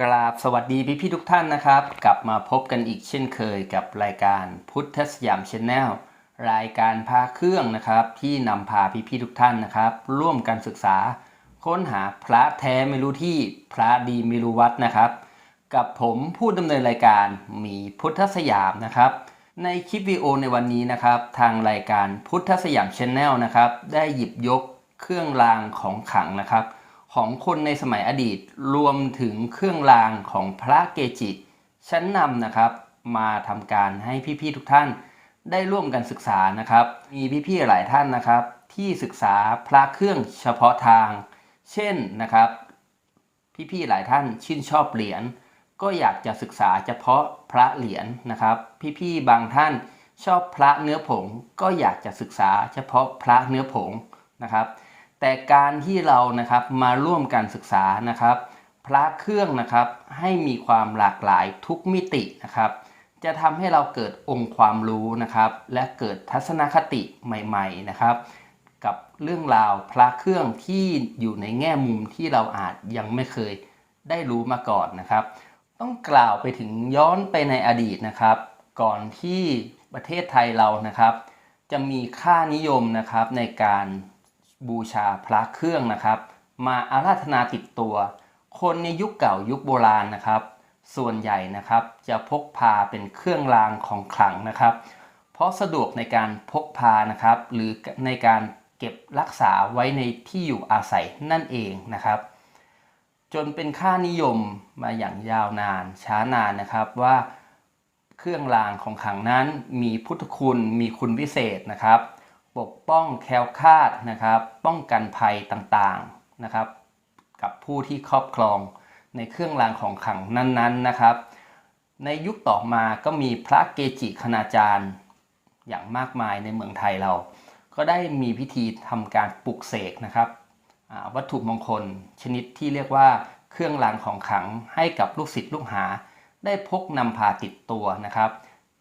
กราบสวัสดีพี่พี่ทุกท่านนะครับ กลับมาพบกันอีกเช่นเคยกับรายการพุทธสยามชาแนลรายการพาเครื่องนะครับ ที่นำพาพี่พี่ทุกท่านนะครับ ร่วมกันศึกษา ค้นหาพระแท้ไม่รู้ที่พระดีไม่รู้วัดนะครับ กับผมผู้ดำเนินรายการมีพุทธสยามนะครับ ในคลิปวิดีโอในวันนี้นะครับ ทางรายการพุทธสยามชาแนลนะครับ ได้หยิบยกเครื่องรางของขลังนะครับ ของคนในสมัยอดีตรวมถึงเครื่องรางของพระเกจิ ชั้นนำนะครับมาทำการให้พี่ๆทุกท่านได้ร่วมกันศึกษานะครับ มีพี่ๆหลายท่านนะครับ ที่ศึกษาพระเครื่องเฉพาะทาง เช่นนะครับ พี่ๆหลายท่านชื่นชอบเหรียญก็อยากจะศึกษาเฉพาะพระเหรียญนะครับ พี่ๆบางท่านชอบพระเนื้อผง ก็อยากจะศึกษาเฉพาะพระเนื้อผงนะครับ แต่การที่เรานะครับมาร่วมกันศึกษานะครับ พระเครื่องนะครับให้มีความหลากหลายทุกมิตินะครับ จะทำให้เราเกิดองค์ความรู้นะครับ และเกิดทัศนคติใหม่ๆนะครับ กับเรื่องราวพระเครื่องที่อยู่ในแง่มุมที่เราอาจยังไม่เคยได้รู้มาก่อนนะครับ ต้องกล่าวไปถึงย้อนไปในอดีตนะครับ ก่อนที่ประเทศไทยเรานะครับ จะมีค่านิยมนะครับในการ บูชาพระเครื่องนะครับ มาอาราธนาติดตัว คนในยุคเก่ายุคโบราณนะครับ ส่วนใหญ่นะครับจะพกพาเป็นเครื่องรางของขลังนะครับ เพราะสะดวกในการพกพานะครับ หรือในการเก็บรักษาไว้ในที่อยู่อาศัยนั่นเองนะครับ จนเป็นค่านิยมมาอย่างยาวนานช้านานนะครับว่าเครื่องรางของขลังนั้นมีพุทธคุณมีคุณวิเศษนะครับ ปกป้องแคล้วคลาดนะครับ ป้องกันภัยต่างๆนะครับ กับผู้ที่ครอบครองในเครื่องรางของขลังนั้นๆนะครับ ในยุคต่อมาก็มีพระเกจิคณาจารย์อย่างมากมายในเมืองไทยเรา ก็ได้มีพิธีทำการปลุกเสกนะครับวัตถุมงคลชนิดที่เรียกว่าเครื่องรางของขลังให้กับลูกศิษย์ลูกหา ได้พกนำพาติดตัวนะครับ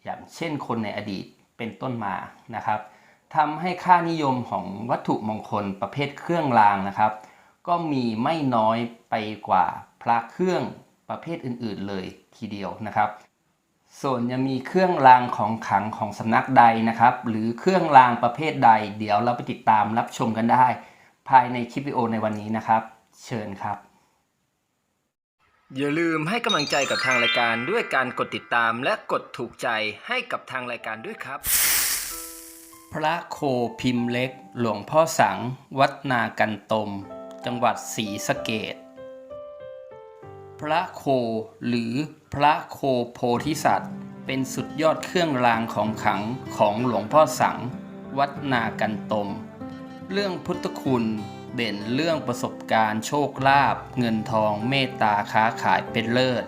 อย่างเช่นคนในอดีตเป็นต้นมานะครับ ทำให้ค่านิยมของวัตถุมงคลประเภทเครื่องรางนะครับ ก็มีไม่น้อยไปกว่าพระเครื่องประเภทอื่น ๆ เลยทีเดียวนะครับ ส่วนจะมีเครื่องรางของขังของสำนักใดนะครับ หรือเครื่องรางประเภทใด เดี๋ยวเราไปติดตามรับชมกันได้ ภายในคลิปวิดีโอในวันนี้นะครับ เชิญครับอย่าลืมให้กำลังใจกับทางรายการด้วยการกดติดตามและกดถูกใจให้กับทางรายการด้วยครับ พระโคพิมพ์เล็ก หลวงพ่อสัง วัดนากันตม จังหวัดศรีสะเกดพระโคหรือพระโคโพธิสัตว์ เป็นสุดยอดเครื่องรางของขังของหลวงพ่อสัง วัดนากันตม เรื่องพุทธคุณเด่นเรื่องประสบการณ์โชคลาภเงินทองเมตตาค้าขายเป็นเลิศ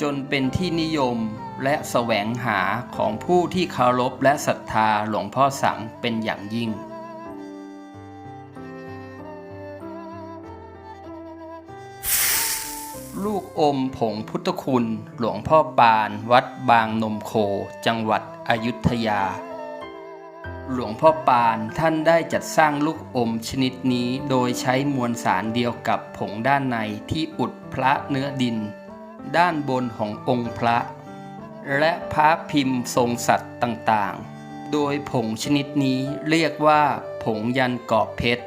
จนเป็นที่นิยม และแสวงหาของผู้ที่เคารพและศรัทธาหลวงพ่อสังเป็นอย่างยิ่ง ลูกอมผงพุทธคุณหลวงพ่อปานวัดบางนมโค จังหวัดอยุธยา หลวงพ่อปานท่านได้จัดสร้างลูกอมชนิดนี้โดยใช้มวลสารเดียวกับผงด้านในที่อุดพระเนื้อดิน ด้านบนขององค์พระ และพระพิมพ์ทรงสัตว์ต่างๆ โดยผงชนิดนี้เรียกว่าผงยันกรอบเพชร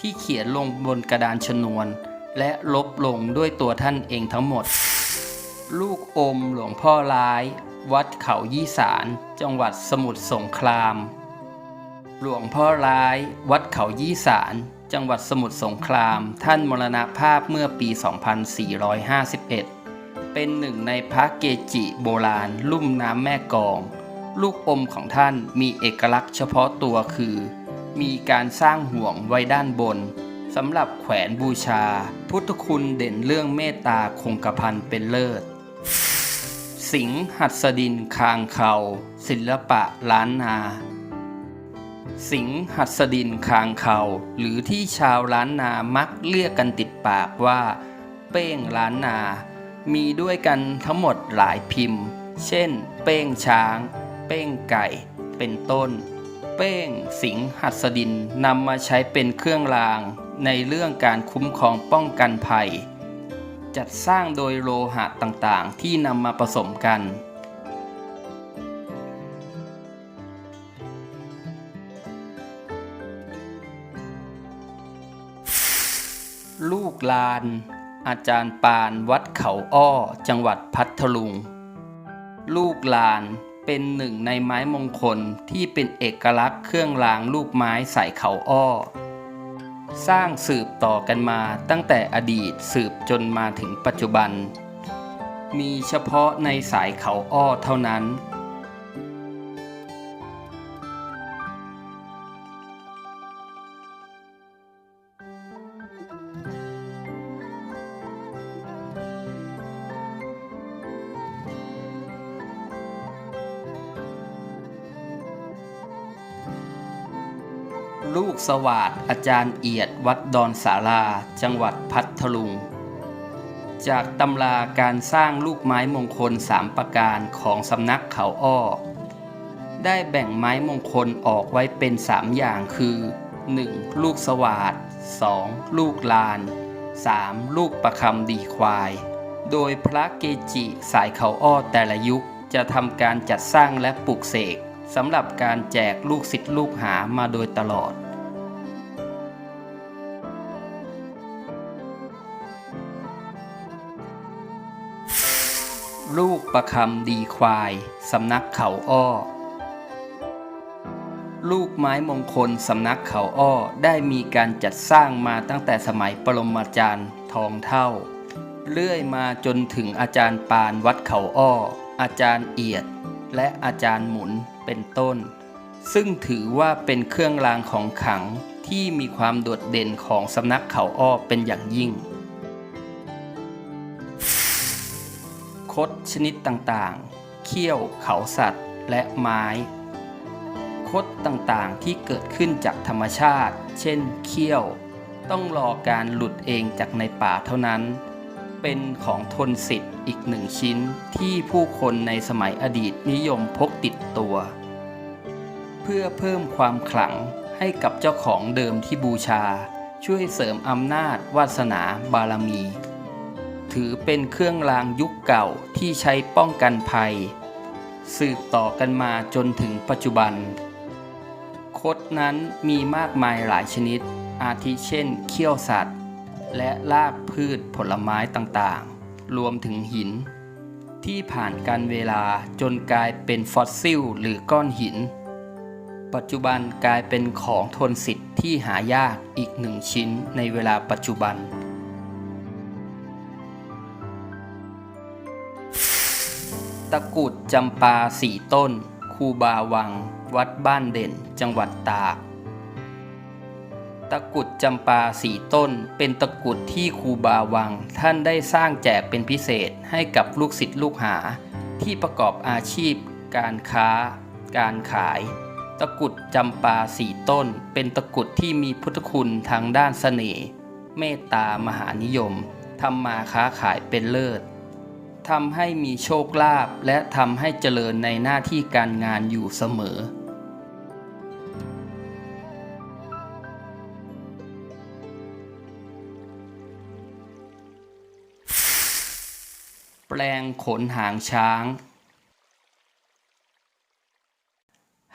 ที่เขียนลงบนกระดานชนวน และลบลงด้วยตัวท่านเองทั้งหมด ลูกอมหลวงพ่อร้าย วัดเขายี่สาร จังหวัดสมุทรสงคราม หลวงพ่อร้าย วัดเขายี่สาร จังหวัดสมุทรสงคราม ท่านมรณภาพเมื่อปี 2451 เป็นหนึ่งในพระเกจิโบราณ ลุ่มน้ำแม่กอง ลูกอมของท่านมีเอกลักษณ์เฉพาะตัวคือ มีการสร้างห่วงไว้ด้านบนสำหรับแขวนบูชา พุทธคุณเด่นเรื่องเมตตาคงกระพันเป็นเลิศ สิงหัสดินคางเขา ศิลปะล้านนา สิงห์หัสดินคางเขาหรือที่ชาวล้านนามักเรียกกันติดปากว่า เป้งล้านนา มีด้วยกันทั้งหมดหลายพิมพ์ เช่น เป้งช้าง เป้งไก่ เป็นต้น เป้งสิงหัสดินนำมาใช้เป็นเครื่องราง ในเรื่องการคุ้มครองป้องกันภัย จัดสร้างโดยโลหะต่างๆ ที่นำมาผสมกันลูกลาน อาจารย์ปานวัดเขาอ้อ จังหวัดพัทลุง ลูกลานเป็นหนึ่งในไม้มงคลที่เป็นเอกลักษณ์เครื่องรางลูกไม้ใส่เขาอ้อ สร้างสืบต่อกันมาตั้งแต่อดีตสืบจนมาถึงปัจจุบัน มีเฉพาะในสายเขาอ้อเท่านั้น ลูกสวาดอาจารย์เอียดวัดดอนสาราจังหวัดพัทลุง จากตำราการสร้างลูกไม้มงคลสามประการของสำนักเขาอ้อ ได้แบ่งไม้มงคลออกไว้เป็นสามอย่างคือ 1. ลูกสวาด 2. ลูกลาน 3. ลูกประคำดีควาย โดยพระเกจิสายเขาอ้อแต่ละยุคจะทำการจัดสร้างและปลูกเสกสำหรับการแจกลูกศิษย์ลูกหามาโดยตลอด ลูกประคำดีควาย สำนักเขาอ้อ ลูกไม้มงคลสำนักเขาอ้อได้มีการจัดสร้างมาตั้งแต่สมัยปรมาจารย์ทองเท่า เลื่อยมาจนถึงอาจารย์ปานวัดเขาอ้อ อาจารย์เอียด และอาจารย์หมุนเป็นต้น ซึ่งถือว่าเป็นเครื่องรางของขลังที่มีความโดดเด่นของสำนักเขาอ้อเป็นอย่างยิ่ง คดชนิดต่างๆ เขี้ยวเขาสัตว์ และไม้ คดต่างๆที่เกิดขึ้นจากธรรมชาติ เช่น เขี้ยว ต้องรอการหลุดเองจากในป่าเท่านั้น เป็นของทนสิทธิ์อีกหนึ่งชิ้นที่ผู้คนในสมัยอดีตนิยมพกติดตัว เพื่อเพิ่มความขลังให้กับเจ้าของเดิมที่บูชา ช่วยเสริมอำนาจวาสนาบารมี ถือเป็นเครื่องรางยุคเก่าที่ใช้ป้องกันภัย สืบต่อกันมาจนถึงปัจจุบัน คดนั้นมีมากมายหลายชนิด อาทิเช่น เขี้ยวสัตว์ และรากพืชผลไม้ต่างๆ รวมถึงหิน ที่ผ่านการเวลาจนกลายเป็นฟอสซิลหรือก้อนหิน ปัจจุบันกลายเป็นของทนสิทธิ์ที่หายากอีกหนึ่งชิ้นในเวลาปัจจุบัน ตะกุดจำปาสี่ต้น คูบาวัง วัดบ้านเด่น จังหวัดตาก ตะกุดจำปาสี่ต้น เป็นตะกุดที่คูบาวัง ท่านได้สร้างแจกเป็นพิเศษให้กับลูกศิษย์ลูกหา ที่ประกอบอาชีพ การค้า การขาย ตะกุดจำปาสี่ต้น เป็นตะกุดที่มีพุทธคุณทางด้านเสน่ห์เมตตามหานิยมทำมาค้าขายเป็นเลิศ ทำให้มีโชคลาภและทำให้เจริญในหน้าที่การงานอยู่เสมอ แปลงขนหางช้าง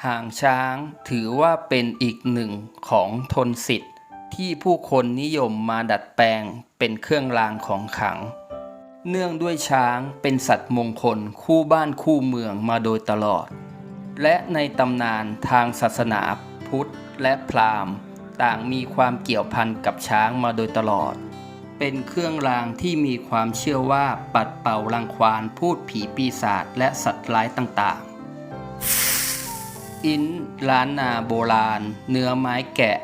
หางช้างถือว่าเป็นอีกหนึ่งของทนสิทธิ์ที่ผู้คนนิยมมาดัดแปลงเป็นเครื่องรางของขลัง เนื่องด้วยช้างเป็นสัตว์มงคลคู่บ้านคู่เมืองมาโดยตลอด และในตำนานทางศาสนาพุทธและพราหมณ์ ต่างมีความเกี่ยวพันกับช้างมาโดยตลอด เป็นเครื่องรางที่มีความเชื่อว่าปัดเป่ารังควานพูดผีปีศาจและสัตว์ร้ายต่างๆ อินล้านนาโบราณ เนื้อไม้แกะ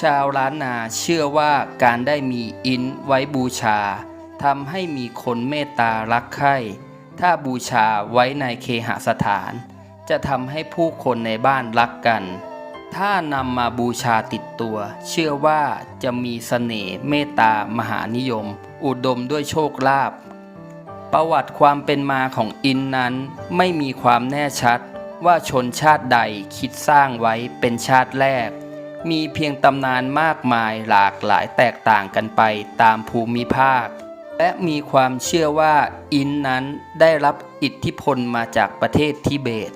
ชาวล้านนาเชื่อว่าการได้มีอินไว้บูชาทำให้มีคนเมตตารักใคร่ถ้าบูชาไว้ในเคหสถาน จะทำให้ผู้คนในบ้านรักกัน ถ้านำมาบูชาติดตัว เชื่อว่าจะมีเสน่ห์เมตตามหานิยม อุดมด้วยโชคลาภประวัติความเป็นมาของอินนั้นไม่มีความแน่ชัดว่าชนชาติใดคิดสร้างไว้เป็นชาติแรก มีเพียงตำนานมากมายหลากหลายแตกต่างกันไปตามภูมิภาค และมีความเชื่อว่าอินนั้นได้รับอิทธิพลมาจากประเทศทิเบต